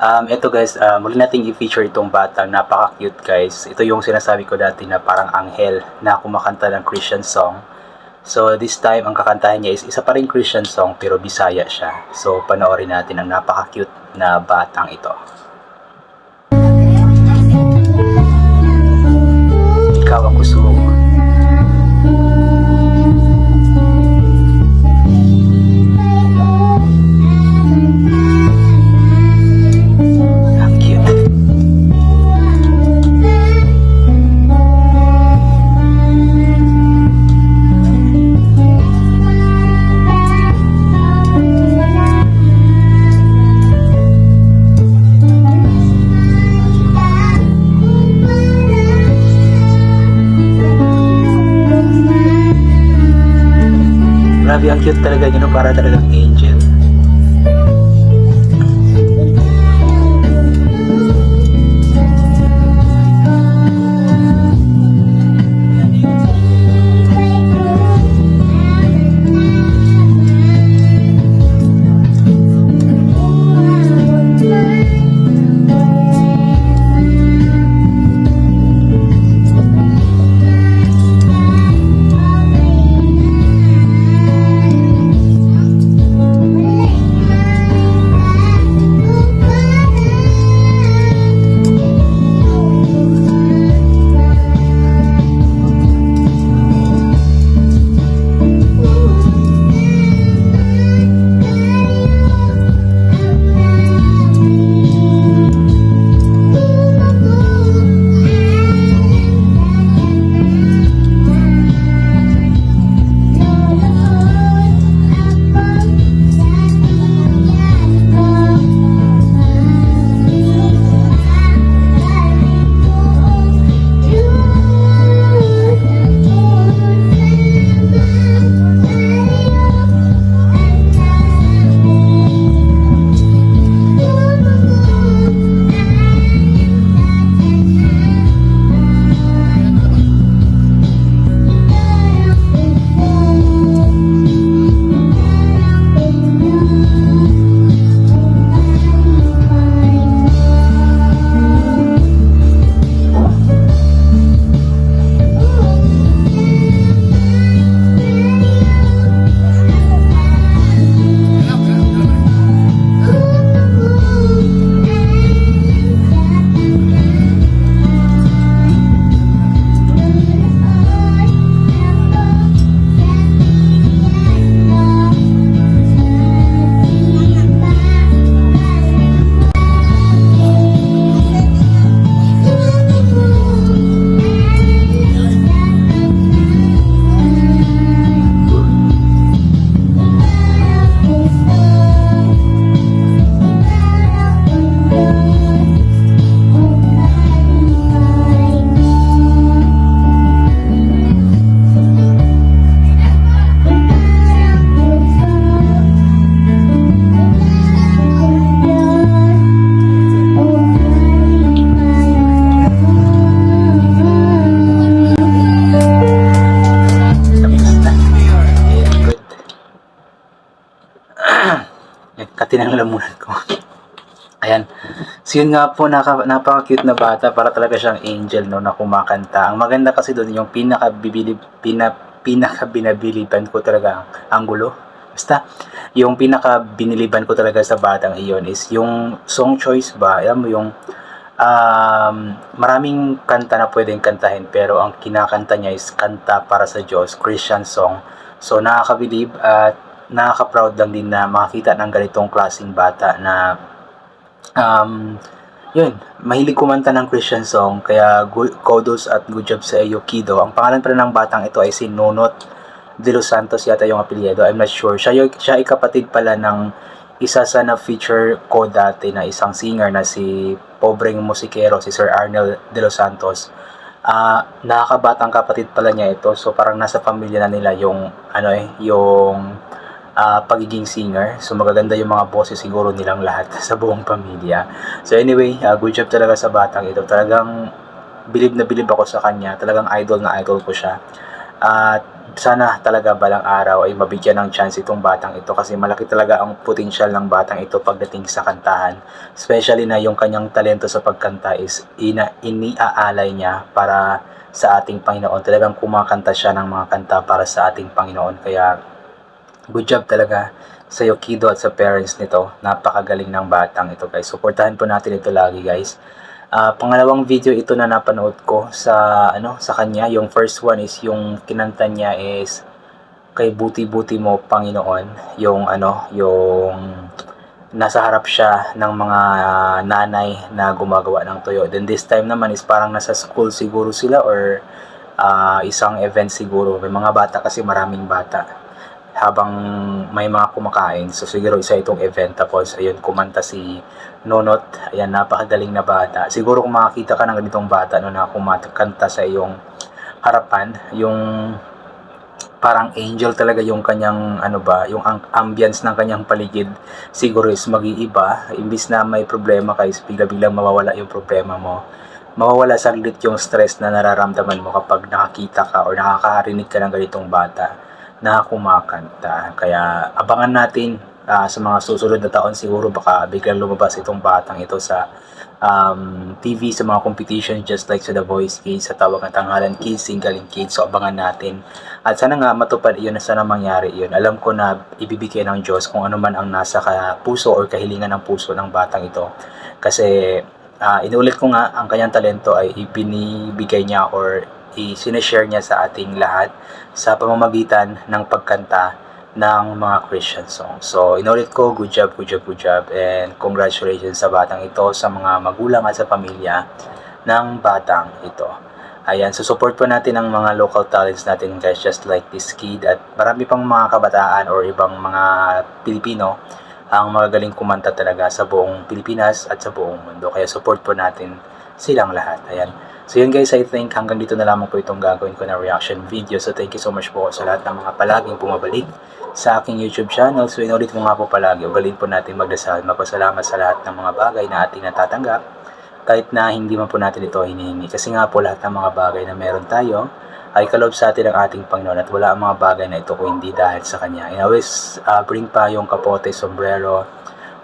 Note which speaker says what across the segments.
Speaker 1: Um, ito guys, uh, muli nating i-feature itong batang napaka-cute guys. Ito yung sinasabi ko dati na parang anghel na kumakanta ng Christian song. So this time, ang kakantahin niya is isa pa rin Christian song pero Bisaya siya. So panoorin natin ang napaka-cute na batang ito. Ikaw ang gusto ang cute talaga no? para talagang angel. Katinang lamunan ko. Ayan. So yun nga po, naka, napaka-cute na bata. Para talaga siyang angel no, na kumakanta. Ang maganda kasi doon, yung pinaka-bibili, pina, pinaka-binabiliban ko talaga ang gulo. Basta, yung pinaka-biniliban ko talaga sa batang iyon is yung song choice ba, alam mo yung um, maraming kanta na pwedeng kantahin pero ang kinakanta niya is kanta para sa Diyos, Christian song. So nakakabilib at nakaka-proud lang din na makakita ng ganitong klaseng bata na um, yun, mahilig kumanta ng Christian song kaya kudos at good job sa iyo Kido. Ang pangalan pala ng batang ito ay si Nunot de los Santos yata yung apelyido. I'm not sure. Siya, yung- siya ay kapatid pala ng isa sa na-feature ko dati na isang singer na si pobreng musikero, si Sir Arnel de los Santos. Ah, nakakabatang kapatid pala niya ito. So parang nasa pamilya na nila yung ano eh, yung ah, pagiging singer. So magaganda yung mga boses siguro nilang lahat sa buong pamilya. So anyway, ah, good job talaga sa batang ito. Talagang bilib na bilib ako sa kanya. Talagang idol na idol ko siya. At sana talaga balang araw ay mabigyan ng chance itong batang ito kasi malaki talaga ang potensyal ng batang ito pagdating sa kantahan. Especially na yung kanyang talento sa pagkanta is ina, iniaalay niya para sa ating Panginoon. Talagang kumakanta siya ng mga kanta para sa ating Panginoon. Kaya good job talaga sa Yokido at sa parents nito. Napakagaling ng batang ito guys. Suportahan po natin ito lagi guys. Ah, pangalawang video ito na napanood ko sa ano sa kanya. Yung first one is yung kinanta niya is kay buti-buti mo Panginoon. Yung ano, yung nasa harap siya ng mga nanay na gumagawa ng tuyo. Then this time naman is parang nasa school siguro sila or ah, isang event siguro. May mga bata kasi maraming bata habang may mga kumakain. So siguro isa itong event tapos ayun kumanta si Nonot. Ayan napakagaling na bata. Siguro kung makakita ka ng ganitong bata no na kumakanta sa iyong harapan, yung parang angel talaga yung kanyang ano ba, yung ambience ng kanyang paligid siguro is mag-iiba. Imbis na may problema ka is bigla-biglang mawawala yung problema mo. Mawawala saglit yung stress na nararamdaman mo kapag nakakita ka or nakakarinig ka ng ganitong bata na kumakanta. Kaya abangan natin ah, sa mga susunod na taon siguro baka biglang lumabas itong batang ito sa um, TV sa mga competition just like sa The Voice Kids, sa Tawag ng Tanghalan Kids, Singaling Kids. So abangan natin. At sana nga matupad iyon na sana mangyari iyon. Alam ko na ibibigay ng Diyos kung ano man ang nasa ka puso or kahilingan ng puso ng batang ito. Kasi ah, inulit ko nga, ang kanyang talento ay ibinibigay niya or i-sineshare niya sa ating lahat sa pamamagitan ng pagkanta ng mga Christian songs. So, inulit ko, good job, good job, good job, and congratulations sa batang ito, sa mga magulang at sa pamilya ng batang ito. Ayan, so support po natin ang mga local talents natin guys, just like this kid at marami pang mga kabataan or ibang mga Pilipino ang magagaling kumanta talaga sa buong Pilipinas at sa buong mundo. Kaya support po natin silang lahat. Ayan. So yun guys, I think hanggang dito na lamang po itong gagawin ko na reaction video. So thank you so much po sa lahat ng mga palaging bumabalik sa aking YouTube channel. So inulit mo nga po palagi, ugalin po natin magdasal. Magpasalamat sa lahat ng mga bagay na ating natatanggap kahit na hindi man po natin ito hinihingi. Kasi nga po lahat ng mga bagay na meron tayo ay kaloob sa atin ng ating Panginoon at wala ang mga bagay na ito kung hindi dahil sa Kanya. And always uh, bring pa yung kapote, sombrero,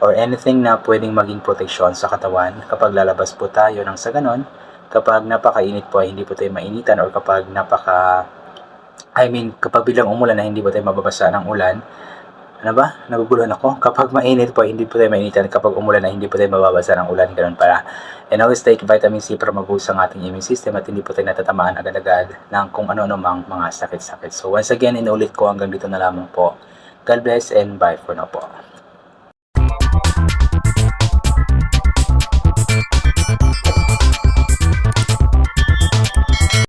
Speaker 1: or anything na pwedeng maging proteksyon sa katawan kapag lalabas po tayo ng sa ganon kapag napakainit po ay hindi po tayo mainitan or kapag napaka I mean kapag biglang umulan na hindi po tayo mababasa ng ulan ano ba? Naguguluhan ako. Kapag mainit po, hindi po tayo mainitan. Kapag umulan na, hindi po tayo mababasa ng ulan. Ganun pala. And always take vitamin C para mag-boost ang ating immune system at hindi po tayo natatamaan agad-agad ng kung ano-ano mang mga sakit-sakit. So once again, inulit ko hanggang dito na lamang po. God bless and bye for now po.